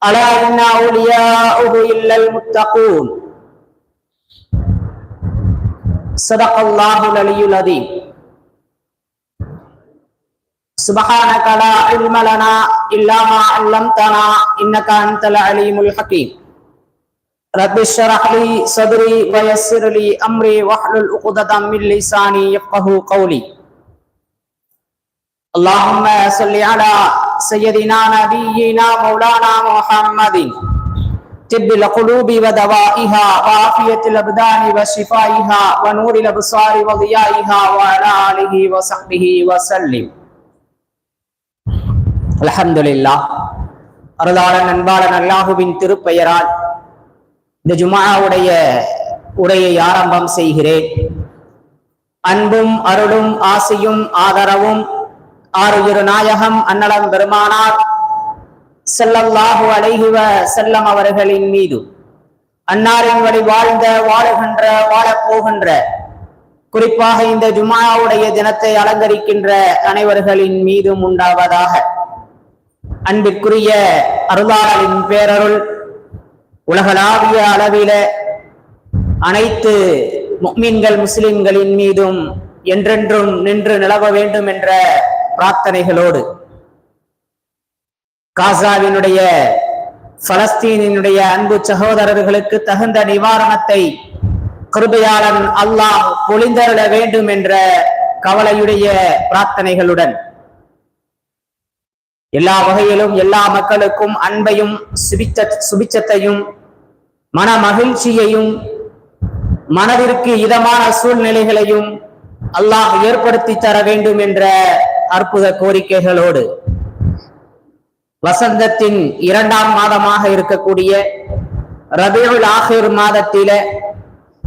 ألا إن أولياؤه إلا المتقون. صدق الله العلي العظيم. سبحانك لا علم لنا إلا ما علمتنا إنك أنت العليم الحكيم. رب اشرح لي صدري ويسر لي أمري واحلل عقدة من لساني يفقه قولي. اللهم صل على سيدنا نبينا مولانا محمد طب القلوب ودوائها وعافية الأبدان وشفائها ونور الأبصار وضيائها وعلى آله وصحبه وسلم அல்ஹம்துலில்லா அருளாளன் அன்பாளன் அல்லாஹுவின் திருப்பெயரால் இந்த ஜுமாவுடைய உரையை ஆரம்பம் செய்கிறேன் அன்பும் அருளும் ஆசையும் ஆதரவும் ஆறுயிரு நாயகம் அன்னலம் பெருமானார் செல்லல்லாஹு அலைஹிவ செல்லம் அவர்களின் மீது. அன்னாரின் வழி வாழ்ந்த வாழுகின்ற வாழப்போகின்ற குறிப்பாக இந்த ஜுமாவுடைய தினத்தை அலங்கரிக்கின்ற அனைவர்களின் மீதும் உண்டாவதாக. அன்பிற்குரிய அருளாளரின் பேரருள் உலகளாவிய அளவில அனைத்து முக்மீன்கள் முஸ்லிம்களின் மீதும் என்றென்றும் நின்று நிலவ வேண்டும் என்ற பிரார்த்தனைகளோடு. காசாவினுடைய பலஸ்தீனினுடைய அன்பு சகோதரர்களுக்கு தகுந்த நிவாரணத்தை கிருபையாளன் அல்லாஹ் பொழிந்தருள வேண்டும் என்ற கவலையுடைய பிரார்த்தனைகளுடன். எல்லா வகையிலும் எல்லா மக்களுக்கும் அன்பையும் சுபிச்ச சுபிச்சத்தையும் மன மகிழ்ச்சியையும் மனதிற்கு இதமான சூழ்நிலைகளையும் அல்லாஹ் ஏற்படுத்தி தர வேண்டும் என்ற அற்புத கோரிக்கைகளோடு வசந்தத்தின் இரண்டாம் மாதமாக இருக்கக்கூடிய ரபியுல் ஆஹிர் மாதத்தில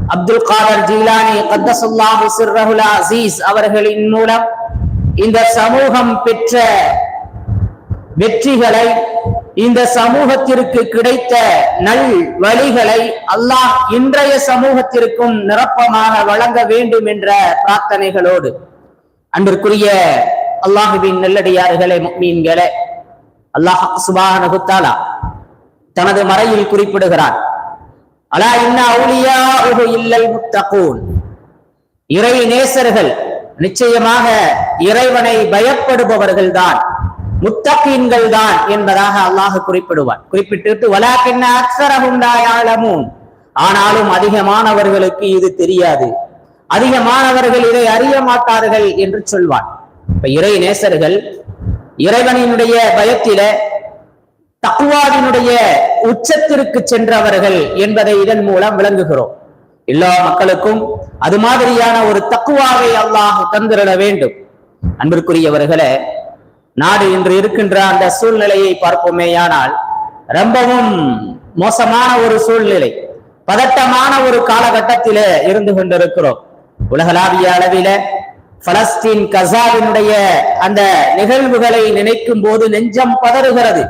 அப்துல் காதர் ஜீலானி கத்தசுல்லாஹு சிர்ரஹுல் அசீஸ் அவர்களின் மூலம் இந்த சமூகம் பெற்ற வெற்றிகளை இந்த சமூகத்திற்கு கிடைத்த நல் வழிகளை அல்லாஹ் இன்றைய சமூகத்திற்கும் நிரப்பமாக வழங்க வேண்டும் என்ற பிரார்த்தனைகளோடு அன்பிற்குரிய அல்லாஹுவின் நல்லடியார்களே மீன்களே அல்லாஹ் சுபானகுத்தாலா தனது மறையில் குறிப்பிடுகிறார் அலா இன்னா அவுலியா இல்லல் முத்தகூன். இறை நேசர்கள் நிச்சயமாக இறைவனை பயப்படுபவர்கள் தான். முத்தகீன்கள் தான் என்பதாக அல்லாஹ் குறிப்பிடுவான். குறிப்பிட்டு வலாக்கின்ன அக்சரகுண்டாயாளமும் ஆனாலும் அதிகமானவர்களுக்கு இது தெரியாது. அதிகமானவர்கள் இதை அறிய மாட்டார்கள் என்று சொல்வான். இப்ப இறை நேசர்கள் இறைவனினுடைய பயத்தில தக்குவாவினுடைய உச்சத்திற்கு சென்றவர்கள் என்பதை இதன் மூலம் விளங்குகிறோம். எல்லா மக்களுக்கும் அது மாதிரியான ஒரு தக்குவாவை அல்லாஹ் தந்திட வேண்டும். அன்பிற்குரியவர்களே நாடு இன்று இருக்கின்ற அந்த சூழ்நிலையை பார்ப்போமேயானால் ரொம்பவும் மோசமான ஒரு சூழ்நிலை பதட்டமான ஒரு காலகட்டத்தில இருந்து கொண்டிருக்கிறோம். உலகளாவிய அளவில பலஸ்தீன் கசாவினுடைய அந்த நிகழ்வுகளை நினைக்கும் போது நெஞ்சம் பதறுகிறது.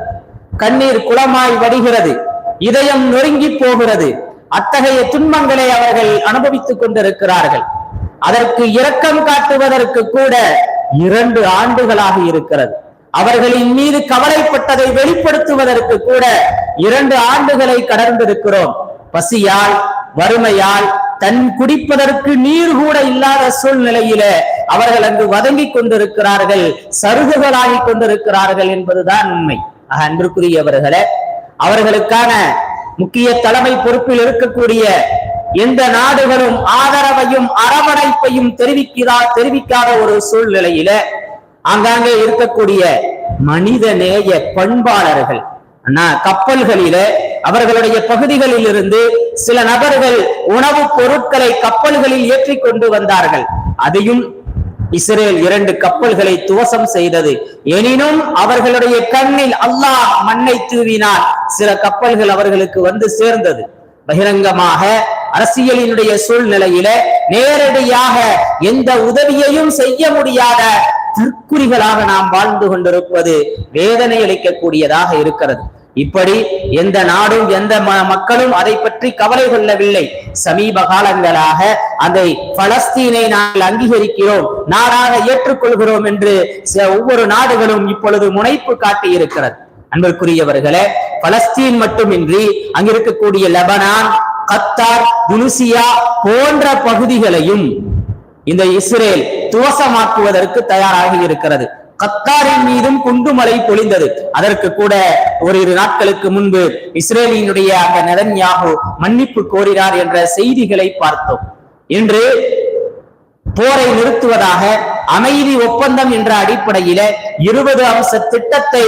கண்ணீர் குளமாய் வடிகிறது. இதயம் நொறுங்கி போகிறது. அத்தகைய துன்பங்களை அவர்கள் அனுபவித்துக் கொண்டிருக்கிறார்கள். அதற்கு இரக்கம் காட்டுவதற்கு கூட இரண்டு ஆண்டுகளாக இருக்கிறது. அவர்களின் மீது கவலைப்பட்டதை வெளிப்படுத்துவதற்கு கூட இரண்டு ஆண்டுகளை கடந்திருக்கிறோம். பசியால் வறுமையால் தன் குடிப்பதற்கு நீர் கூட இல்லாத சூழ்நிலையில அவர்கள் அங்கு வதங்கிக் கொண்டிருக்கிறார்கள் சருகுகளாகி கொண்டிருக்கிறார்கள் என்பதுதான் உண்மை. அன்பிற்குரியவர்களே அவர்களுக்கான முக்கிய தலைமை பொறுப்பில் இருக்கக்கூடிய எந்த நாடுகளும் ஆதரவையும் அரவணைப்பையும் தெரிவிக்கிறா தெரிவிக்காத ஒரு சூழ்நிலையில ஆங்காங்கே இருக்கக்கூடிய மனித நேய பண்பாளர்கள் கப்பல்களில அவர்களுடைய பகுதிகளில் இருந்து சில நபர்கள் உணவுப் பொருட்களை கப்பல்களில் ஏற்றி கொண்டு வந்தார்கள். அதையும் இஸ்ரேல் இரண்டு கப்பல்களை துவசம் செய்தது. எனினும் அவர்களுடைய கண்ணில் அல்லாஹ் மண்ணை தூவினார் சில கப்பல்கள் அவர்களுக்கு வந்து சேர்ந்தது. பகிரங்கமாக அரசியலினுடைய சூழ்நிலையில நேரடியாக எந்த உதவியையும் செய்ய முடியாத தற்குறிகளாக நாம் வாழ்ந்து கொண்டிருப்பது வேதனை அளிக்கக்கூடியதாக இருக்கிறது. இப்படி எந்த நாடும் எந்த ம- மக்களும் அதை பற்றி கவலை கொள்ளவில்லை. சமீப காலங்களாக அதை பலஸ்தீனை நாங்கள் அங்கீகரிக்கிறோம் நாடாக ஏற்றுக்கொள்கிறோம் என்று ச- ஒவ்வொரு நாடுகளும் இப்பொழுது முனைப்பு காட்டி இருக்கிறது அன்பிற்குரியவர்களே பலஸ்தீன் மட்டுமின்றி அங்கிருக்கக்கூடிய லெபனான் கத்தார் துனிசியா போன்ற பகுதிகளையும் இந்த இஸ்ரேல் துவசமாக்குவதற்கு தயாராகி இருக்கிறது. கத்தாரின் மீதும் குண்டுமலை பொழிந்தது. அதற்கு கூட ஓரிரு நாட்களுக்கு முன்பு இஸ்ரேலினுடைய அந்த நெதன்யாகு மன்னிப்பு கோரினார் என்ற செய்திகளை பார்த்தோம். இன்று போரை நிறுத்துவதாக அமைதி ஒப்பந்தம் என்ற அடிப்படையில இருபது அம்ச திட்டத்தை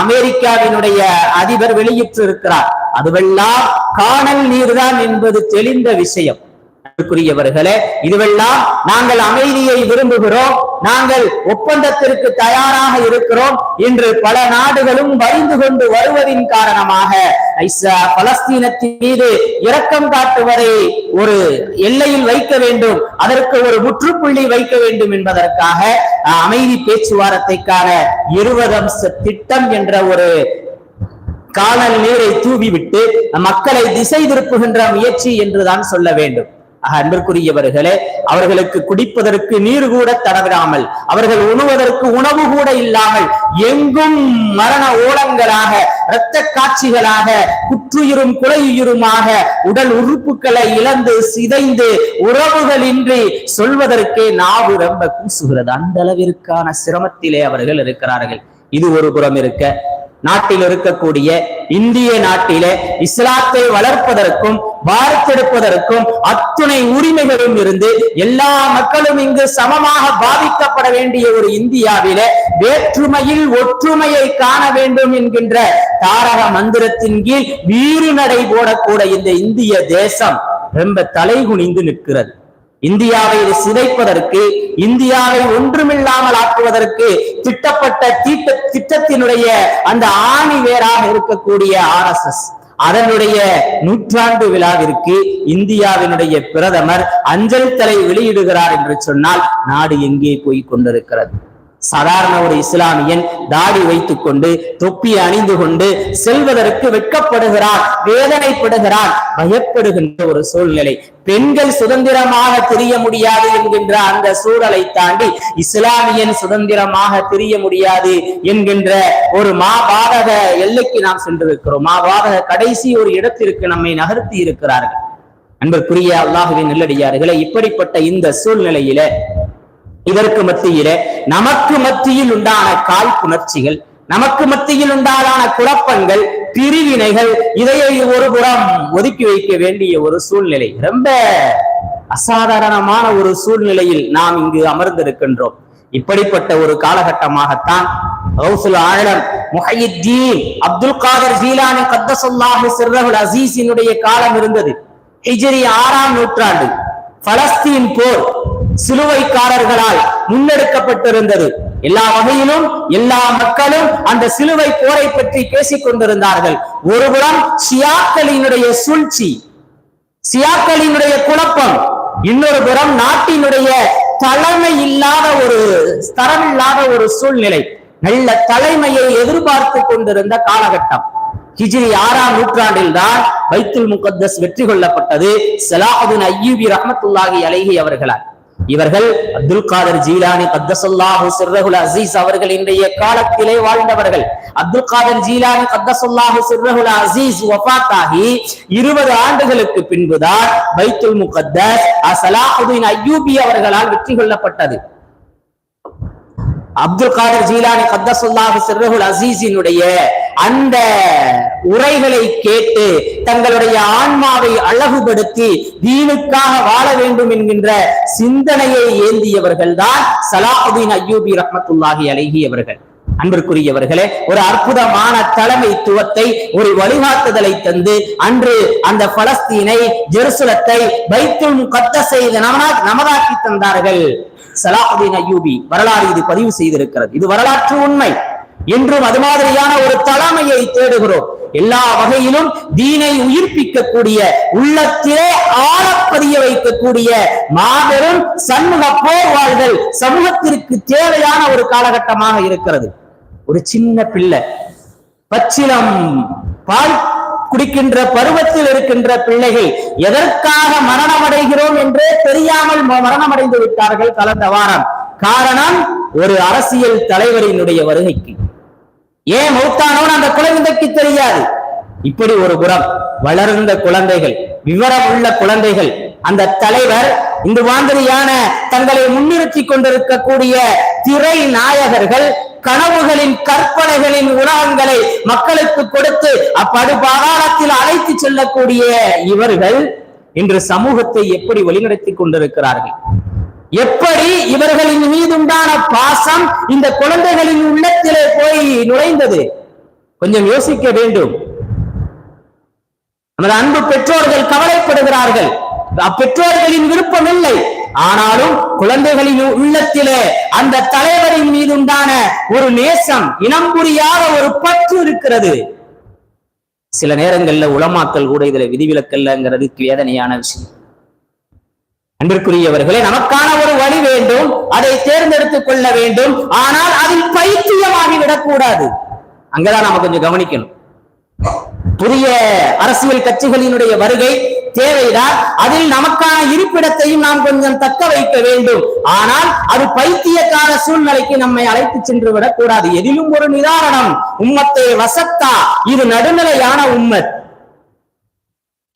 அமெரிக்காவினுடைய அதிபர் வெளியிட்டிருக்கிறார். அதுவெல்லாம் காணல் நீர்தான் என்பது தெளிந்த விஷயம். அன்புக்குரியவர்களே இதுவெல்லாம் நாங்கள் அமைதியை விரும்புகிறோம் நாங்கள் ஒப்பந்தத்திற்கு தயாராக இருக்கிறோம் இன்று பல நாடுகளும் வரிந்து கொண்டு வருவதின் காரணமாக ஐசா பலஸ்தீனத்தின் மீது இரக்கம் காட்டுவதை ஒரு எல்லையில் வைக்க வேண்டும் அதற்கு ஒரு முற்றுப்புள்ளி வைக்க வேண்டும் என்பதற்காக அமைதி பேச்சுவார்த்தைக்கான இருபது அம்ச திட்டம் என்ற ஒரு காணல் நீரை தூவிவிட்டு மக்களை திசை திருப்புகின்ற முயற்சி என்றுதான் சொல்ல வேண்டும். அன்பிற்குரியவர்களே அவர்களுக்கு குடிப்பதற்கு நீர் கூட தடவிடாமல் அவர்கள் உணுவதற்கு உணவு கூட இல்லாமல் எங்கும் மரண ஓலங்களாக இரத்த காட்சிகளாக குற்றுயிரும் குலையுயிருமாக உடல் உறுப்புகளை இழந்து சிதைந்து உறவுகளின்றி சொல்வதற்கே நாவு ரொம்ப கூசுகிறது. அந்த அளவிற்கான சிரமத்திலே அவர்கள் இருக்கிறார்கள். இது ஒரு புறம் இருக்க நாட்டில் இருக்கக்கூடிய இந்திய நாட்டிலே இஸ்லாத்தை வளர்ப்பதற்கும் வார்த்தெடுப்பதற்கும் அத்துணை உரிமைகளும் இருந்து எல்லா மக்களும் இங்கு சமமாக பாதிக்கப்பட வேண்டிய ஒரு இந்தியாவிலே வேற்றுமையில் ஒற்றுமையை காண வேண்டும் என்கின்ற தாரக மந்திரத்தின் கீழ் வீறு நடை போடக்கூட இந்த இந்திய தேசம் ரொம்ப தலைகுனிந்து நிற்கிறது. இந்தியாவை சிதைப்பதற்கு இந்தியாவை ஒன்றுமில்லாமல் ஆக்குவதற்கு திட்டப்பட்ட தீட்ட திட்டத்தினுடைய அந்த ஆணி வேராக இருக்கக்கூடிய ஆர் எஸ் எஸ் அதனுடைய நூற்றாண்டு விழாவிற்கு இந்தியாவினுடைய பிரதமர் அஞ்சல் தலை வெளியிடுகிறார் என்று சொன்னால் நாடு எங்கே போய் கொண்டிருக்கிறது? சாதாரண ஒரு இஸ்லாமியன் தாடி வைத்துக் கொண்டு தொப்பி அணிந்து கொண்டு செல்வதற்கு வெட்கப்படுகிறார் வேதனைப்படுகிறார் பயப்படுகின்ற ஒரு சூழ்நிலை. பெண்கள் சுதந்திரமாக தெரிய முடியாது என்கின்ற அந்த சூழலை தாண்டி இஸ்லாமியன் சுதந்திரமாக தெரிய முடியாது என்கின்ற ஒரு மாபாதக எல்லைக்கு நாம் சென்றிருக்கிறோம். மாபாதக கடைசி ஒரு இடத்திற்கு நம்மை நகர்த்தி இருக்கிறார்கள். அன்பிற்குரிய அல்லாஹுவின் நல்லடியார்களே இப்படிப்பட்ட இந்த சூழ்நிலையில இதற்கு மத்தியிலே நமக்கு மத்தியில் உண்டான காழ்ப்புணர்ச்சிகள் நமக்கு மத்தியில் உண்டான குழப்பங்கள் பிரிவினைகள் இதையை ஒரு புறம் ஒதுக்கி வைக்க வேண்டிய ஒரு சூழ்நிலை. ரொம்ப அசாதாரணமான ஒரு சூழ்நிலையில் நாம் இங்கு அமர்ந்திருக்கின்றோம். இப்படிப்பட்ட ஒரு காலகட்டமாகத்தான் கௌசுல் ஆலம் அப்துல் காதர் ஜீலானி கத்தசுல்லாஹு சிர்ரகுல் அசீஸினுடைய காலம் இருந்தது. ஹிஜ்ரி ஆறாம் நூற்றாண்டு. பலஸ்தீன் போர். சிலுவைக்காரர்களால் முன்னெடுக்கப்பட்டிருந்தது. எல்லா வகையிலும் எல்லா மக்களும் அந்த சிலுவை போரை பற்றி பேசிக் கொண்டிருந்தார்கள். ஒருபுறம் சியாக்களினுடைய சூழ்ச்சி சியாக்களினுடைய குழப்பம் இன்னொரு புறம் நாட்டினுடைய தலைமை இல்லாத ஒரு தரம் இல்லாத ஒரு சூழ்நிலை நல்ல தலைமையை எதிர்பார்த்து கொண்டிருந்த காலகட்டம். ஹிஜ்ரி ஆறாம் நூற்றாண்டில் தான் பைத்துல் முகத்தஸ் வெற்றி கொள்ளப்பட்டது. சலாஹுதீன் ஐயூபி ரஹமத்துல்லாஹி அலைஹி அவர்களால். இவர்கள் அப்துல் காதர் ஜீலானி கத்தசுல்லாஹு சிர்ரகுல் அசீஸ் அவர்களினுடைய காலத்திலே வாழ்ந்தவர்கள். அப்துல் காதர் ஜீலானி கத்தசுல்லாஹு சிர்ரகுல் அசீஸ் வஃபாத்தாகி இருபது ஆண்டுகளுக்கு பின்புதான் பைத்துல் முகத்தஸ் சலாஹுதீன் ஐயூபி அவர்களால் வெற்றி கொள்ளப்பட்டது. அப்துல் காதர் ஜீலானி கத்தசுல்லாஹு சிர்ரகுல் அசீஸினுடைய அந்த உரைகளை கேட்டு தங்களுடைய ஆன்மாவை அழகுபடுத்தி தீனுக்காக வாழ வேண்டும் என்கின்ற சிந்தனையை ஏந்தியவர்கள் தான் சலாஹுதீன் அய்யூபி ரஹமத்துல்லாஹி அழகி அவர்கள். அன்பிற்குரியவர்களே ஒரு அற்புதமான தலைமைத்துவத்தை ஒரு வழிகாட்டுதலை தந்து அன்று அந்த பலஸ்தீனை ஜெருசலத்தை வைத்தும் கத்த செய்த நமதாக்கி தந்தார்கள். சலாஹுதீன் அய்யூபி வரலாறு இது பதிவு செய்திருக்கிறது. இது வரலாற்று உண்மை. இன்றும் அது மாதிரியான ஒரு தலைமையை தேடுகிறோம். எல்லா வகையிலும் தீனை உயிர்ப்பிக்கக்கூடிய உள்ளத்திலே ஆழப்பதிய வைக்கக்கூடிய மாபெரும் சண்முக போர்வாள்கள் சமூகத்திற்கு தேவையான ஒரு காலகட்டமாக இருக்கிறது. ஒரு சின்ன பிள்ளை பச்சிலம் பால் குடிக்கின்ற பருவத்தில் இருக்கின்ற பிள்ளைகள் எதற்காக மரணமடைகிறோம் என்றே தெரியாமல் மரணமடைந்து விட்டார்கள் கலந்த வாரம். காரணம் ஒரு அரசியல் தலைவரினுடைய வருகைக்கு. ஏன் மௌத்தானோன்னு அந்த குழந்தைக்கு தெரியாது? இப்படி ஒரு புறம் வளர்ந்த குழந்தைகள் விவரம் உள்ள குழந்தைகள் அந்த தலைவர் இந்த மாதிரியான தங்களை முன்னிறுத்தி கொண்டிருக்கக்கூடிய திரை நாயகர்கள் கனவுகளின் கற்பனைகளின் உலகங்களை மக்களுக்கு கொடுத்து அப்படுபாகாலத்தில் அழைத்து செல்லக்கூடிய இவர்கள் இன்று சமூகத்தை எப்படி வழிநடத்தி கொண்டிருக்கிறார்கள்? எப்படி இவர்களின் மீதுண்டான பாசம் இந்த குழந்தைகளின் உள்ளத்திலே போய் நுழைந்தது? கொஞ்சம் யோசிக்க வேண்டும். நமது அன்பு பெற்றோர்கள் கவலைப்படுகிறார்கள். அப்பெற்றோர்களின் விருப்பம் இல்லை. ஆனாலும் குழந்தைகளின் உள்ளத்திலே அந்த தலைவரின் மீதுண்டான ஒரு நேசம் இனம் புரியாத ஒரு பற்று இருக்கிறது. சில நேரங்கள்ல உளமாக்கல் கூட இதுல விதிவிலக்கல்லங்கிறது வேதனையான விஷயம். அன்பிற்குரியவர்களே நமக்கான ஒரு வழி வேண்டும். அதை தேர்ந்தெடுத்துக் கொள்ள வேண்டும். ஆனால் அதில் பைத்தியமாகி விடக்கூடாது அங்கதான் நாம கொஞ்சம் கவனிக்கணும். புதிய அரசியல் கட்சிகளினுடைய வருகை தேவைதான் அதில் நமக்கான இருப்பிடத்தையும் நாம் கொஞ்சம் தக்க வைக்க வேண்டும். ஆனால் அது பைத்தியக்கார சூழ்நிலைக்கு நம்மை அழைத்து சென்று விடக்கூடாது. எதிலும் ஒரு நிதாரணம் உம்மத்தை வசத்தா. இது நடுநிலையான உம்மத்.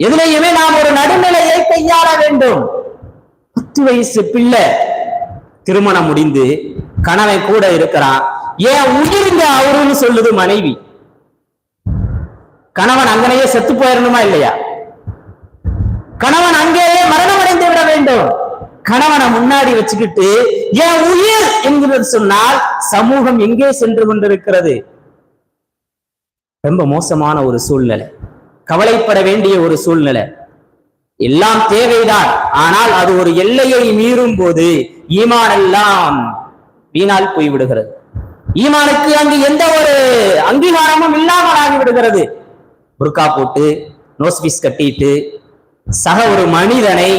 எதிலையுமே நாம் ஒரு நடுநிலையை கையாள வேண்டும். பத்து வயசு பிள்ளை திருமணம் முடிந்து கணவன் கூட இருக்கிறான். ஏன் உயிர்ந்த அவருன்னு சொல்லுது மனைவி. கணவன் அங்கனையே செத்து போயிடணுமா இல்லையா? கணவன் அங்கேயே மரணம் அடைந்து விட வேண்டும். கணவனை முன்னாடி வச்சுக்கிட்டு என் உயிர் என்கிறது சொன்னால் சமூகம் எங்கே சென்று கொண்டிருக்கிறது? ரொம்ப மோசமான ஒரு சூழ்நிலை. கவலைப்பட வேண்டிய ஒரு சூழ்நிலை. எல்லாம் தேவைதான். ஆனால் அது ஒரு எல்லையை மீறும் போது ஈமான் எல்லாம் வீணால் போய்விடுகிறது. ஈமானுக்கு அங்கு எந்த ஒரு அங்கீகாரமும் இல்லாமல் ஆகிவிடுகிறது. புர்கா போட்டு நோஸ்பீஸ் கட்டிட்டு சக ஒரு மனிதனை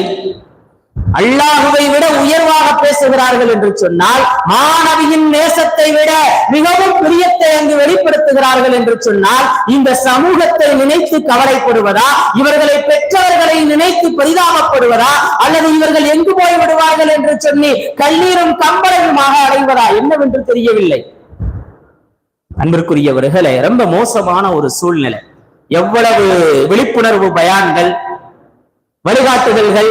அல்லாஹுவை விட உயர்வாக பேசுகிறார்கள் என்று சொன்னால் மாணவியின் நேசத்தை விட மிகவும் பிரியத்தை அங்கு வெளிப்படுத்துகிறார்கள் என்று சொன்னால் இந்த சமூகத்தை நினைத்து கவலைப்படுவதா இவர்களை பெற்றவர்களை நினைத்து பரிதாபப்படுவதா அல்லது இவர்கள் எங்கு போய் விடுவார்கள் என்று சொல்லி கல்லீரும் கம்பளையுமாக அடைவதா என்னவென்று தெரியவில்லை. அன்பிற்குரியவர்களே ரொம்ப மோசமான ஒரு சூழ்நிலை. எவ்வளவு விழிப்புணர்வு பயான்கள் வழிகாட்டுதல்கள்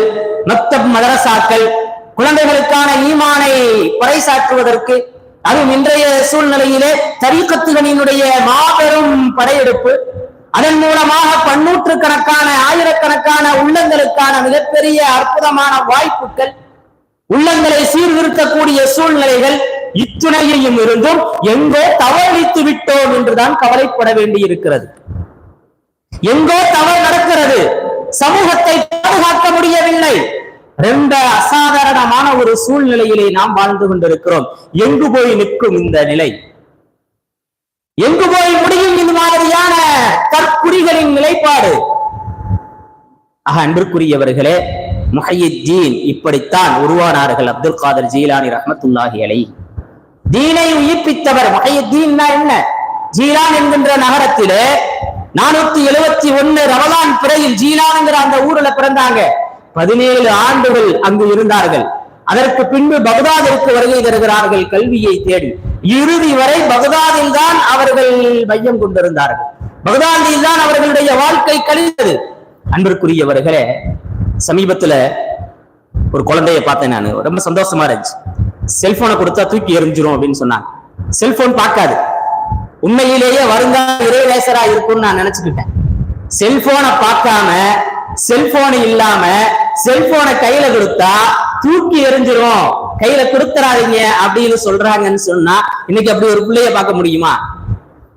மக்தப் மதரசாக்கள் குழந்தைகளுக்கான ஈமானை பறைசாற்றுவதற்கு அதுவும் இன்றைய சூழ்நிலையிலே தரிக்கத்துகளினுடைய மாபெரும் படையெடுப்பு அதன் மூலமாக பன்னூற்று கணக்கான ஆயிரக்கணக்கான உள்ளங்களுக்கான மிகப்பெரிய அற்புதமான வாய்ப்புகள் உள்ளங்களை சீர்திருத்தக்கூடிய சூழ்நிலைகள் இத்துணையையும் இருந்தும் எங்கோ தவறித்து விட்டோம் என்றுதான் கவலைப்பட வேண்டியிருக்கிறது. எங்கோ தவறு நடக்கிறது. சமூகத்தை பாதுகாக்க முடியவில்லை. ரொம்ப அசாதாரணமான ஒரு சூழ்நிலையிலே நாம் வாழ்ந்து கொண்டிருக்கிறோம். எங்கு போய் நிற்கும் இந்த நிலை? எங்கு போய் முடியும் இது மாதிரியான கற்குறிகளின் நிலைப்பாடு? ஆக அன்பிற்குரியவர்களே முஹையீன் இப்படித்தான் உருவானார்கள் அப்துல் காதர் ஜீலானி ரஹமத்துல்லாஹி அலை. தீனை உயிர்ப்பித்தவர் முஹையீன் என்ன? ஜீலான் என்கின்ற நகரத்திலே நானூத்தி எழுபத்தி ஒண்ணு ரமலான் பிறையில் ஜீலான்ங்கிற அந்த ஊர்ல பிறந்தாங்க. பதினேழு ஆண்டுகள் அங்கு இருந்தார்கள். அதற்கு பின்பு பகதாதிற்கு வருகை தருகிறார்கள் கல்வியை தேடி. இறுதி வரை பகதாதில் தான் அவர்கள் மையம் கொண்டிருந்தார்கள். பகதாதில் தான் அவர்களுடைய வாழ்க்கை கழிந்தது. அன்பிற்குரியவர்களே சமீபத்துல ஒரு குழந்தைய பார்த்தேன் நான். ரொம்ப சந்தோஷமா இருந்துச்சு. செல்போனை கொடுத்தா தூக்கி எரிஞ்சிரும் அப்படின்னு சொன்னாங்க. செல்போன் பார்க்காது. உண்மையிலேயே வருங்கால இறைவேசரா இருக்கும்னு நான் நினைச்சுக்கிட்டேன். செல்போனை பார்க்காம செல்போன் இல்லாம செல்போனை கையில கொடுத்தா தூக்கி எறிஞ்சிரும். கையில கொடுத்துறாதீங்க அப்படின்னு சொல்றாங்கன்னு சொன்னா இன்னைக்கு அப்படி ஒரு பிள்ளைய பார்க்க முடியுமா?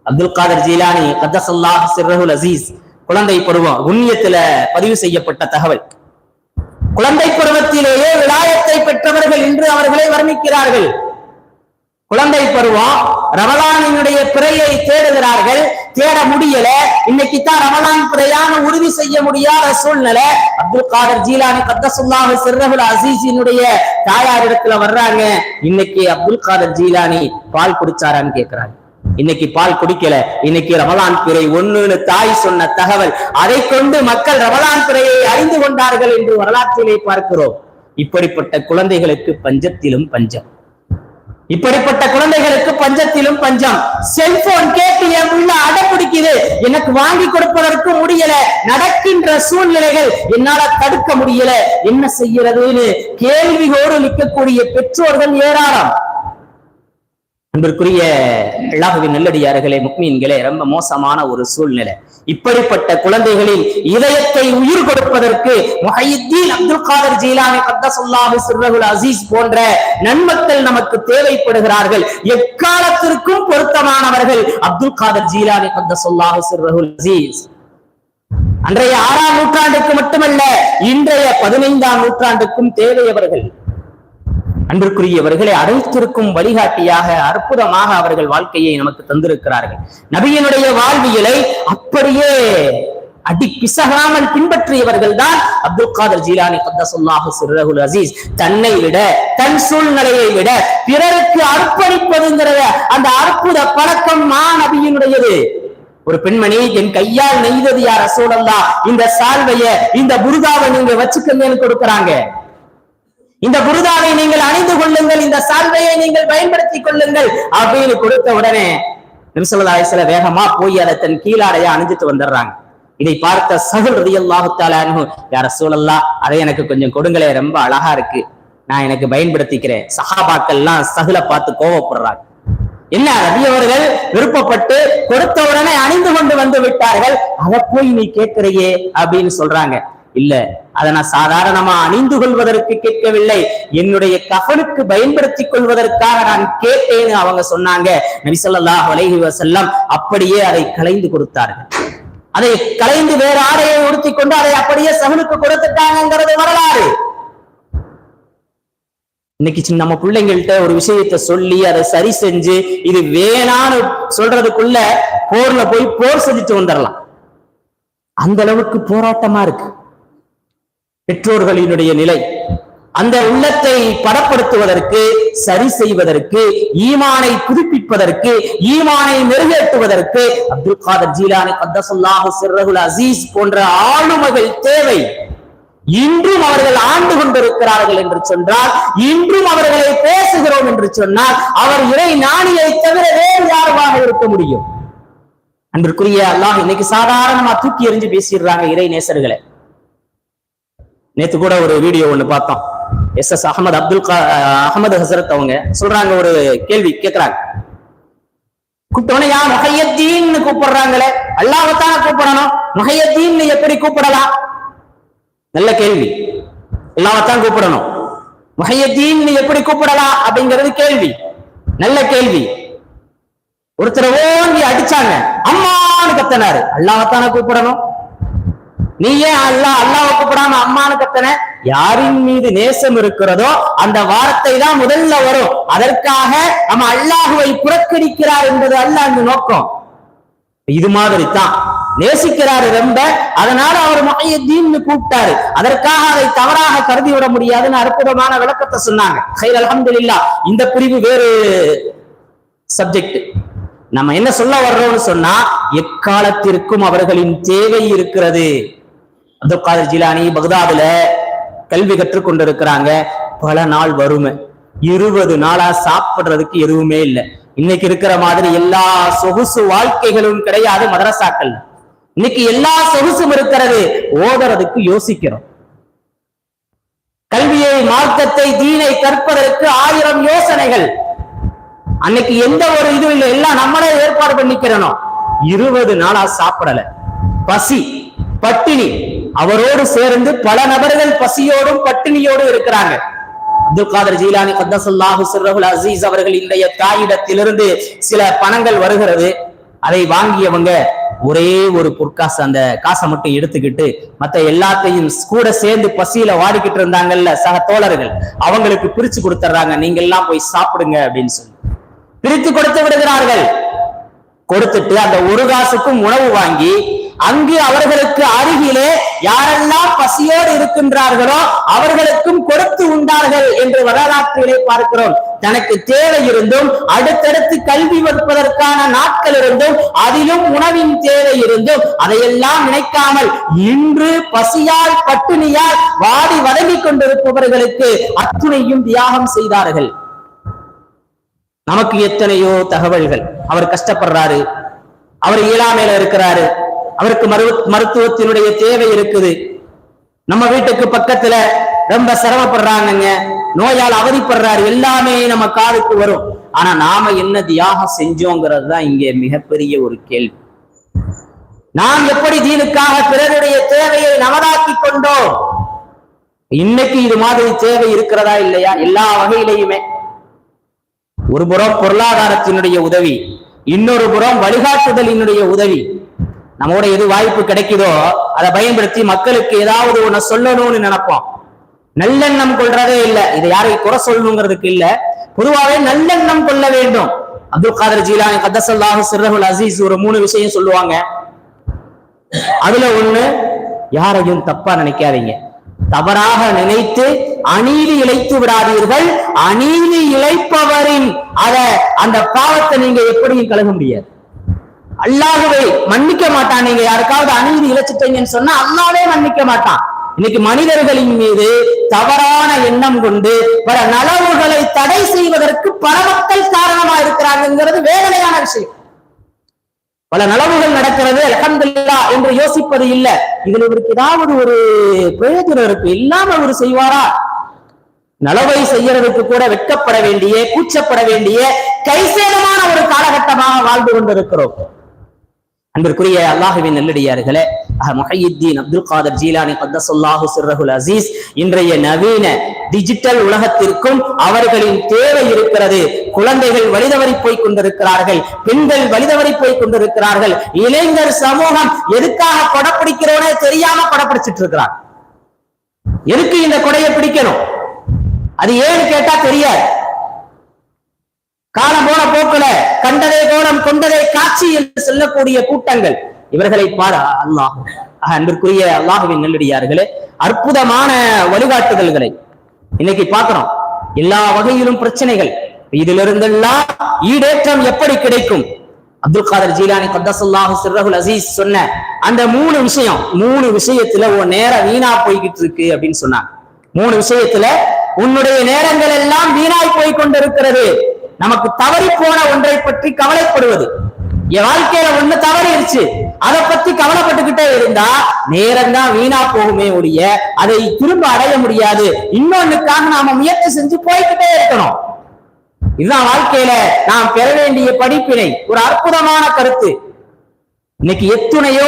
அப்துல் காதர் ஜீலானி கதசல்லா சிர்ரஹுல் அசீஸ் குழந்தை பருவம் குண்ணியத்துல பதிவு செய்யப்பட்ட தகவல். குழந்தை பருவத்திலேயே விலாயத்தை பெற்றவர்கள் என்று அவர்களை வர்ணிக்கிறார்கள். குழந்தை பருவம் ரமலானினுடைய பிறையை தேடுகிறார்கள் தேட முடியல. இன்னைக்கு தான் ரமலான் பிறையான உறுதி செய்ய முடியாத சூழ்நிலை. அப்துல் காதர் ஜீலானி கத்தசுல்லாஹ் சிறகுல் அசீசினுடைய தாயார் இடத்துல வர்றாங்க. இன்னைக்கு அப்துல் காதர் ஜீலானி பால் குடிச்சாரான்னு கேட்கிறாங்க இன்னைக்கு பால் குடிக்கல. இன்னைக்கு ரமலான் பிறை ஒண்ணுன்னு தாய் சொன்ன தகவல். அதை கொண்டு மக்கள் ரமலான் பிறையை அறிந்து கொண்டார்கள் என்று வரலாற்றிலே பார்க்கிறோம். இப்படிப்பட்ட குழந்தைகளுக்கு பஞ்சத்திலும் பஞ்சம். இப்படிப்பட்ட குழந்தைகளுக்கு பஞ்சத்திலும் பஞ்சம். செல்போன் கேட்டு என் உள்ள அடப்பிடிக்குது எனக்கு வாங்கி கொடுப்பதற்கு முடியல. நடக்கின்ற சூழ்நிலைகள் என்னால தடுக்க முடியல. என்ன செய்யறதுன்னு கேள்வியோடு நிற்கக்கூடிய பெற்றோர்கள் ஏராளம். அன்பிற்குரிய அல்லாஹுவின் நல்லடியார்களே முக்மீன்களே ரொம்ப மோசமான ஒரு சூழ்நிலை. இப்படிப்பட்ட குழந்தைகளின் இதயத்தை உயிர் கொடுப்பதற்கு முஹையுத்தீன் அப்துல் காதர் ஜீலானி கத்தசுல்லாஹு சிர்ரகுல் அசீஸ் போன்ற நன்மக்கள் நமக்கு தேவைப்படுகிறார்கள். எக்காலத்திற்கும் பொருத்தமானவர்கள் அப்துல் காதர் ஜீலானி கத்தசுல்லாஹு சிர்ரகுல் அசீஸ். அன்றைய ஆறாம் நூற்றாண்டுக்கு மட்டுமல்ல இன்றைய பதினைந்தாம் நூற்றாண்டுக்கும் தேவையவர்கள் அன்பிற்குரியவர்களை அழைத்திருக்கும் வழிகாட்டியாக அற்புதமாக அவர்கள் வாழ்க்கையை நமக்கு தந்திருக்கிறார்கள். நபியினுடைய வாழ்வியலை அப்படியே அடி பிசகாமல் பின்பற்றியவர்கள் தான் அப்துல் காதர் ஜீலானி கத்தசுல்லாஹு சிறகுல் அசீஸ். தன்னை விட தன் சூழ்நிலையை விட பிறருக்கு அர்ப்பணிப்பதுங்கிறத அந்த அற்புத பழக்கம் மா நபியினுடையது. ஒரு பெண்மணி என் கையால் நெய்தது யார் ரசூலல்லா இந்த சால்வைய இந்த புருதாவை நீங்க வச்சுக்கங்கன்னு கொடுக்குறாங்க. இந்த புருதாவை நீங்கள் அணிந்து கொள்ளுங்கள் இந்த சால்வையை நீங்கள் பயன்படுத்திக் கொள்ளுங்கள் அப்படின்னு கொடுத்த உடனே நிமிஷலாயசில வேகமா போய் அதை தன் கீழாடைய அணிஞ்சிட்டு வந்துடுறாங்க. இதை பார்த்த சகுல் ரதியல்லாஹு யார சூழல்லா அதை எனக்கு கொஞ்சம் கொடுங்களே ரொம்ப அழகா இருக்கு. நான் எனக்கு பயன்படுத்திக்கிறேன். சஹாபாக்கள்லாம் சகுல பார்த்து கோவப்படுறாங்க. என்ன ரவி அவர்கள் விருப்பப்பட்டு கொடுத்த உடனே அணிந்து கொண்டு வந்து விட்டார்கள்? அதை போய் நீ கேட்கிறையே அப்படின்னு சொல்றாங்க. இல்ல. அதை நான் சாதாரணமா அணிந்து கொள்வதற்கு கேட்கவில்லை. என்னுடைய கஃனுக்கு பயன்படுத்தி கொள்வதற்காக நான் கேட்டேன்னு அவங்க சொன்னாங்க. நபிசல்லாஹ் அலைஹி வஸல்லம் அப்படியே அதை கலைந்து கொடுத்தார்கள். அதை கலைந்து வேற ஆடையை உடுத்தி கொண்டு அதை அப்படியே சகனுக்கு கொடுத்துட்டாங்கிறது வரலாறு. இன்னைக்கு சின்ன நம்ம பிள்ளைங்கள்ட்ட ஒரு விஷயத்த சொல்லி அதை சரி செஞ்சு இது வேணான்னு சொல்றதுக்குள்ள போர்ல போய் போர் செஞ்சுட்டு வந்துடலாம் அந்த அளவுக்கு போராட்டமா இருக்கு. பெற்றோர்களினுடைய நிலை. அந்த உள்ளத்தை படப்படுத்துவதற்கு சரி செய்வதற்கு ஈமானை புதுப்பிப்பதற்கு ஈமானை மெருகேற்றுவதற்கு அப்துல் காதர் ஜீலானி கத்தசுல்லாஹு சிர்ரகுல் அசீஸ் போன்ற ஆளுமைகள் தேவை. இன்றும் அவர்கள் ஆண்டு கொண்டிருக்கிறார்கள் என்று சொன்னால் இன்றும் அவர்களை பேசுகிறோம் என்று சொன்னால் அவர் இறை நாணியை தவிர வேறு யாருமாக இருக்க முடியும்? அன்றுக்குரிய அல்லாஹ் இன்னைக்கு சாதாரணமா தூக்கி எறிஞ்சு பேசிடுறாங்க இறை நேசர்களை. நேத்து கூட ஒரு வீடியோ ஒண்ணு பார்த்தோம். எஸ் எஸ் அகமது அப்துல் கா அகமது ஹசரத் அவங்க சொல்றாங்க ஒரு கேள்வி கேட்கிறாங்க கூப்பிட்டோன்னு யா முகையத்தீன்னு கூப்பிடுறாங்களே அல்லாஹத்தான கூப்பிடணும்? முகையத்தீன் எப்படி கூப்பிடலாம்? நல்ல கேள்வி. அல்லாவத்தான் கூப்பிடணும். முகையத்தீன் எப்படி கூப்பிடலாம் அப்படிங்கிறது கேள்வி. நல்ல கேள்வி. ஒருத்தர் ஓங்கி அடிச்சாங்க. அம்மான்னு கத்தனாரு. அல்லாஹத்தான கூப்பிடணும்? நீயே ஏன் அல்லா அல்லாஹ் கூப்பிடாம அம்மானு கத்தன யாரின் மீது நேசம் இருக்கிறதோ அந்த வார்த்தை தான் முதல்ல வரும். அதற்காக நம்ம அல்லாஹுவை புறக்கணிக்கிறார் என்பது அல்ல அந்த நோக்கம். இது மாதிரி தான் நேசிக்கிறாரு ரொம்ப அதனால அவர் மகையத்தீன்னு கூப்பிட்டாரு. அதற்காக அதை தவறாக கருதி விட முடியாதுன்னு அற்புதமான விளக்கத்தை சொன்னாங்க. ஹைர் அல்ஹம்துலில்லாஹ். இந்த பிரிவு வேறு சப்ஜெக்ட் நம்ம என்ன சொல்ல வர்றோம்னு சொன்னா எக்காலத்திற்கும் அவர்களின் தேவை இருக்கிறது. அப்துல் காதர் ஜிலானி பக்தாதுல கல்வி கற்றுக்கொண்டிருக்கிறாங்க. பல நாள் வறுமை. இருபது நாளா சாப்பிடுறதுக்கு எதுவுமே இல்லை. இன்னைக்கு இருக்கிற மாதிரி எல்லா சொகுசு வாழ்க்கைகளும் கிடையாது மதரசாக்கள். இன்னைக்கு எல்லா சொகுசும் இருக்கிறது. ஓதுறதுக்கு யோசிக்கிறோம். கல்வியை மார்க்கத்தை தீனை கற்பதற்கு ஆயிரம் யோசனைகள். அன்னைக்கு எந்த ஒரு இதுவும் இல்லை. எல்லாம் நம்மளே ஏற்பாடு பண்ணிக்கிறனோ இருபது நாளா சாப்பிடல. பசி பட்டினி அவரோடு சேர்ந்து பல நபர்கள் பசியோடும் பட்டினியோடும் இருக்கிறாங்க. அப்துல் காதர் ஜீலானி கத்தசுல்லாஹு சிர்ரகுல் அசீஸ் அவர்கள் இன்றைய தாயிடத்திலிருந்து சில பணங்கள் வருகிறது. அதை வாங்கியவங்க ஒரே ஒரு பொற்காசு அந்த காசை மட்டும் எடுத்துக்கிட்டு மத்த எல்லாத்தையும் கூட சேர்ந்து பசியில வாடிக்கிட்டு இருந்தாங்கல்ல சக தோழர்கள். அவங்களுக்கு பிரிச்சு கொடுத்துறாங்க நீங்க எல்லாம் போய் சாப்பிடுங்க அப்படின்னு சொல்லி. பிரித்து கொடுத்து விடுகிறார்கள். கொடுத்துட்டு அந்த ஒரு காசுக்கும் உணவு வாங்கி அங்கு அவர்களுக்கு அருகிலே யாரெல்லாம் பசியோடு இருக்கின்றார்களோ அவர்களுக்கும் கொடுத்து உண்டார்கள் என்று வரலாற்றிலே பார்க்கிறோம். தனக்கு தேவை இருந்தும் அடுத்தடுத்து கல்வி வற்பதற்கான நாட்கள் இருந்தும் அதிலும் உணவின் தேவை இருந்தும் அதையெல்லாம் நினைக்காமல் இன்று பசியால் பட்டினியால் வாடி வதங்கிக் கொண்டிருப்பவர்களுக்கு அத்துணையும் தியாகம் செய்தார்கள். நமக்கு எத்தனையோ தகவல்கள். அவர் கஷ்டப்படுறாரு. அவர் இயலாமையில இருக்கிறாரு. அவருக்கு மருவ மருத்துவத்தினுடைய தேவை இருக்குது. நம்ம வீட்டுக்கு பக்கத்துல ரொம்ப சிரமப்படுறாங்கங்க. நோயால் அவதிப்படுறாரு. எல்லாமே நம்ம காதுக்கு வரும். ஆனா நாம என்ன தியாகம் செஞ்சோங்கிறது தான் இங்கே மிகப்பெரிய ஒரு கேள்வி. நாம் எப்படி தீனுக்காக பிறருடைய தேவையை நமதாக்கி கொண்டோம்? இன்னைக்கு இது மாதிரி தேவை இருக்கிறதா இல்லையா? எல்லா வகையிலையுமே. ஒரு புறம் பொருளாதாரத்தினுடைய உதவி இன்னொரு புறம் வழிகாட்டுதலினுடைய உதவி. நம்மோட எது வாய்ப்பு கிடைக்குதோ அதை பயன்படுத்தி மக்களுக்கு ஏதாவது ஒண்ணு சொல்லணும்னு நினைப்போம். நல்லெண்ணம் கொள்றதே இல்ல. இதை யாரையும் குறை சொல்லணுங்கிறதுக்கு இல்ல. பொதுவாகவே நல்லெண்ணம் கொள்ள வேண்டும். அப்துல் காதர் ஜீலானி கத்தசல்லாஹு சிறகுல் அசீஸ் ஒரு மூணு விஷயம் சொல்லுவாங்க. அதுல ஒண்ணு யாரையும் தப்பா நினைக்காதீங்க. தவறாக நினைத்து அநீதி இழைத்து விடாதீர்கள். அநீதி இழைப்பவரின் அத அந்த பாவத்தை நீங்க எப்படியும் கழுக முடியாது. அல்லாகவே மன்னிக்க மாட்டான். நீங்க யாருக்காவது அநீதி இழைச்சிட்டீங்கன்னு சொன்னா அல்லாவே மன்னிக்க மாட்டான். இன்னைக்கு மனிதர்களின் மீது தவறான எண்ணம் கொண்டு பல நலவுகளை தடை செய்வதற்கு பல மக்கள் காரணமா இருக்கிறாங்கிறது வேதனையான விஷயம். பல நலவுகள் நடக்கிறது அலமதுல்லா என்று யோசிப்பது இல்ல. இதில் இவருக்கு ஏதாவது ஒரு பிரயோஜனம் இருக்கு. இல்லாம அவர் செய்வாரா? நலவை செய்யறதுக்கு கூட வெட்கப்பட வேண்டிய கூச்சப்பட வேண்டிய கைசேதமான ஒரு காலகட்டமாக வாழ்ந்து கொண்டிருக்கிறோம். அன்பிற்குரிய அல்லாஹுவின் நல்லடியார்களே முஹையுத்தீன் அப்துல் காதர் ஜீலானி கத்தசுல்லாஹு சிர்ரகுல் அசீஸ் இன்றைய நவீன டிஜிட்டல் உலகத்திற்கும் அவர்களின் தேவை இருக்கிறது. குழந்தைகள் வழிதவறி போய் கொண்டிருக்கிறார்கள் பெண்கள் வழிதவறி போய் கொண்டிருக்கிறார்கள். இளைஞர் சமூகம் எதுக்காக கொடப்பிடிக்கிறோனே தெரியாம கொடப்பிடிச்சிட்டு இருக்கிறார் எதுக்கு இந்த கொடையை பிடிக்கணும்? அது ஏன்னு கேட்டா தெரியாது. காலம் போன போக்குல கண்டதே கோலம் கொண்டதே காட்சி என்று சொல்லக்கூடிய கூட்டங்கள். இவர்களை பாட அல்லாஹ். அன்பிற்குரிய அல்லாஹுவின் நெல்லடியார்களே அற்புதமான வழிகாட்டுதல்களை இன்னைக்கு பார்க்கிறோம். எல்லா வகையிலும் பிரச்சனைகள் இதிலிருந்தெல்லாம் ஈடேற்றம் எப்படி கிடைக்கும்? அப்துல் காதர் ஜீலானி கத்தசல்லாஹு சிர்ரகுல் அசீஸ் சொன்ன அந்த மூணு விஷயம் மூணு விஷயத்துல உன் நேரம் வீணா போய்கிட்டு இருக்கு அப்படின்னு சொன்னாங்க. மூணு விஷயத்துல உன்னுடைய நேரங்கள் எல்லாம் வீணாய் போய் கொண்டிருக்கிறது. நமக்கு தவறி போன ஒன்றை பற்றி கவலைப்படுவது. என் வாழ்க்கையில ஒண்ணு தவறிடுச்சு அதை பத்தி கவலைப்பட்டுக்கிட்டே இருந்தா நேரம் தான் வீணா போகுமே ஒழிய அதை திரும்ப அடைய முடியாது. இன்னொன்னுக்காக நாம முயற்சி செஞ்சு போய்கிட்டே இருக்கணும். இதுதான் வாழ்க்கையில நாம் பெற வேண்டிய படிப்பினை. ஒரு அற்புதமான கருத்து. இன்னைக்கு எத்துணையோ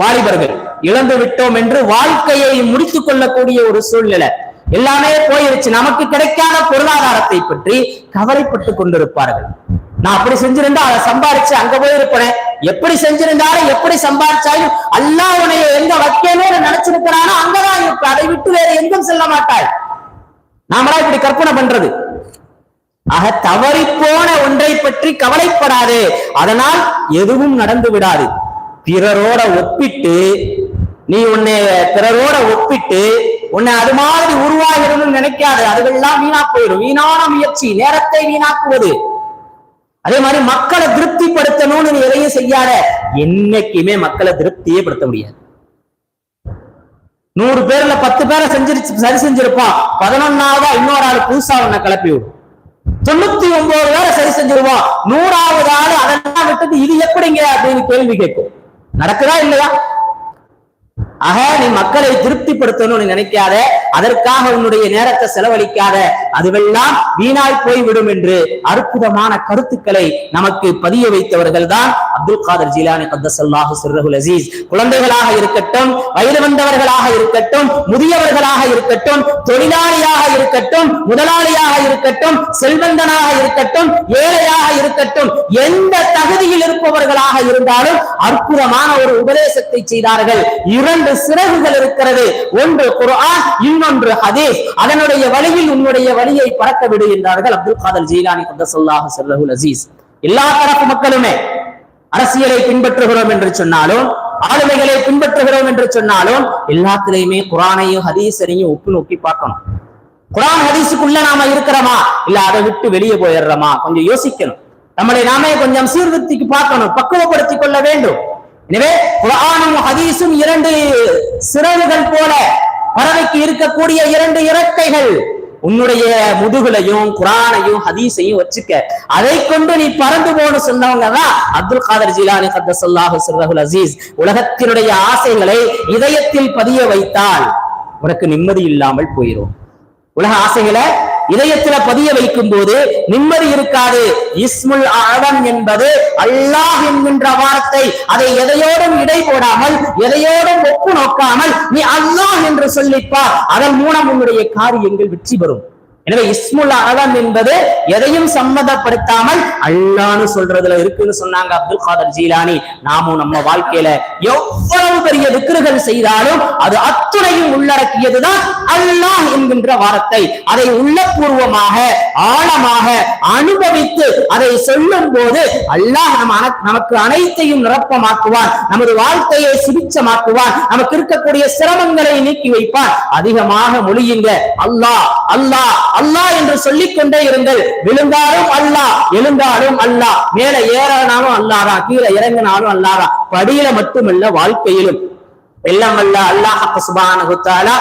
வாலிபர்கள் இழந்து விட்டோம் என்று வாழ்க்கையை முடித்துக் கொள்ளக்கூடிய ஒரு சூழ்நிலை. எல்லாமே போயிருச்சு. நமக்கு கிடைக்காத பொருளாதாரத்தை பற்றி கவலைப்பட்டு கொண்டிருப்பார்கள். நான் அப்படி செஞ்சிருந்தா அதை சம்பாரிச்சு அங்க போயிருப்பேன். எப்படி செஞ்சிருந்தாலும் எப்படி சம்பாரிச்சாலும் அல்லா உனைய எங்க வைக்கணும்னு நினைச்சிருக்கிறானோ அங்கதான் இருப்ப அதை விட்டு வேற எங்கும் செல்ல மாட்டாய் நாமளா இப்படி கற்பனை பண்றது. ஆக தவறி போன ஒன்றை பற்றி கவலைப்படாது. அதனால் எதுவும் நடந்து விடாது. பிறரோட ஒப்பிட்டு நீ உன்னை பிறரோட ஒப்பிட்டு உன்னை அது மாதிரி உருவாகிறது நினைக்காது அதுகள்லாம் வீணா போயிடும் வீணான முயற்சி நேரத்தை வீணாக்குவது. அதே மாதிரி மக்களை திருப்திப்படுத்தணும்னு நீ எதையும் செய்யாத என்னைக்குமே மக்களை திருப்தியே படுத்த முடியாது. நூறு பேர்ல பத்து பேரை செஞ்சிருச்சு சரி செஞ்சிருப்பான் பதினொன்னாவதா இன்னொரு ஆள் புதுசா உன்னை கிளப்பி விடும். தொண்ணூத்தி ஒன்பது பேரை சரி செஞ்சிருவான் நூறாவது ஆள் அதெல்லாம் விட்டுட்டு இது எப்படிங்க அப்படின்னு கேள்வி கேட்கும். நடக்குதா இல்லையா? ஆக நீ மக்களை திருப்திப்படுத்தணும்னு நினைக்காத. அதற்காக உன்னுடைய நேரத்தை செலவழிக்காத. அதுவெல்லாம் வீணாய் போய்விடும் என்று அற்புதமான கருத்துக்களை நமக்கு பதிய வைத்தவர்கள் தான் அப்துல் காதர் ஜிலானி கத்தசல்லாஹு சிர்ரகுல் அசீஸ். குழந்தைகளாக இருக்கட்டும் வயது வந்தவர்களாக இருக்கட்டும் முதியவர்களாக இருக்கட்டும் தொழிலாளியாக இருக்கட்டும் முதலாளியாக இருக்கட்டும் செல்வந்தனாக இருக்கட்டும் ஏழையாக இருக்கட்டும் எந்த தகுதியில் இருப்பவர்களாக இருந்தாலும் அற்புதமான ஒரு உபதேசத்தை செய்தார்கள். இரண்டு இரண்டு சிறகுகள் இருக்கிறது. ஒன்று குர்ஆன் இன்னொன்று ஹதீஸ். அதனுடைய வழியில் உன்னுடைய வழியை பறக்க விடு என்றார்கள் அப்துல் காதல் ஜீலானி கத்தசல்லாஹு சிர்ரகுல் அசீஸ் எல்லா தரப்பு மக்களுமே அரசியலை பின்பற்றுகிறோம் என்று சொன்னாலும் ஆளுமைகளை பின்பற்றுகிறோம் என்று சொன்னாலும் எல்லாத்திலையுமே குரானையும் ஹதீஸரையும் ஒப்பு நோக்கி பார்க்கணும். குரான் ஹதீஸுக்குள்ள நாம இருக்கிறோமா? இல்ல அதை விட்டு வெளியே போயிடுறோமா? கொஞ்சம் யோசிக்கணும். நம்மளை நாமே கொஞ்சம் சீர்திருத்திக்கு பார்க்கணும் பக்குவப்படுத்திக் கொள்ள வேண்டும். எனவே குரானும் ஹதீஸும் இரண்டு சிறகுகள் போல பறவைக்கு இருக்கக்கூடிய இரண்டு இறக்கைகள். உன்னுடைய முதுகுலையும் குரானையும் ஹதீஸையும் வச்சுக்க. அதை கொண்டு நீ பறந்து போன சொன்னவங்க தான் அப்துல் காதர் ஜிலானி கத்தசல்லாஹு சிறகுல் அசீஸ். உலகத்தினுடைய ஆசைகளை இதயத்தில் பதிய வைத்தால் உனக்கு நிம்மதி இல்லாமல் போயிரும். உலக ஆசைகளை இதயத்துல பதிய வைக்கும் போது நிம்மதி இருக்காது. இஸ்முல் ஆழம் என்பது அல்லாஹ் என்கின்ற வார்த்தை. அதை எதையோடும் இடை போடாமல் எதையோடும் ஒப்பு நோக்காமல் நீ அல்லாஹ் என்று சொல்லிப்பார். அதன் மூலம் உன்னுடைய காரியங்கள் வெற்றி பெறும். எனவே இஸ்முல் அலம் என்பது எதையும் சம்மதப்படுத்தாமல் அல்லான்னு சொல்றதுல இருக்குன்னு சொன்னாங்க அப்துல் காதர் ஜீலானி. நாமும் நம்ம வாழ்க்கையில எவ்வளவு பெரிய விக்கிர்கள் செய்தாலும் அது அத்துணையும் உள்ளடக்கியதுதான் அல்லாஹ் என்கின்ற வார்த்தை. அதை உள்ளபூர்வமாக ஆழமாக அனுபவித்து அதை சொல்லும் போது அல்லாஹ் நம்ம அன- நமக்கு அனைத்தையும் நிரப்பமாக்குவான் நமது வாழ்க்கையை சுபிச்சமாக்குவான் நமக்கு இருக்கக்கூடிய சிரமங்களை நீக்கி வைப்பான் அதிகமாக மொழியுங்க அல்லாஹ் அல்லாஹ் அல்லாஹ் என்று சொல்லிக் கொண்டே இருங்கள். விழுந்தாலும் அல்லாஹ் எழுந்தாலும் அல்லாஹ். மேல ஏறினாலும் அல்லாரா கீழே இறங்கினாலும் அல்லாரா படியில மட்டுமல்ல வாழ்க்கையிலும். எல்லாம் அல்ல அல்லாஹ் சுபானஹு தஆலா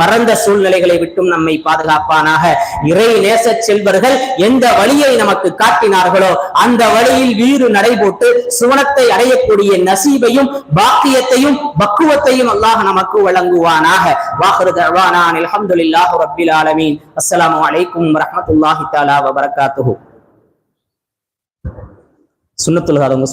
மறந்த சூழ்நிலைகளை விட்டும் நம்மை பாதுகாப்பானாக. இறை நேச செல்வர்கள் எந்த வழியை நமக்கு காட்டினார்களோ அந்த வழியில் வீறு நடைபோட்டு சுவனத்தை அடையக்கூடிய நசீபையும் பாக்கியத்தையும் பக்குவத்தையும் அல்லாஹ் நமக்கு வழங்குவானாக. வாஹரு தஅவானா அல்ஹம்துலில்லாஹி ரபில் ஆலமீன். அஸ்லாம் வலைக்கும் வரஹ்மத்துல்லாஹி தாலா வபரகாத்துஹு. சுன்னத்துல் ஹாதங்க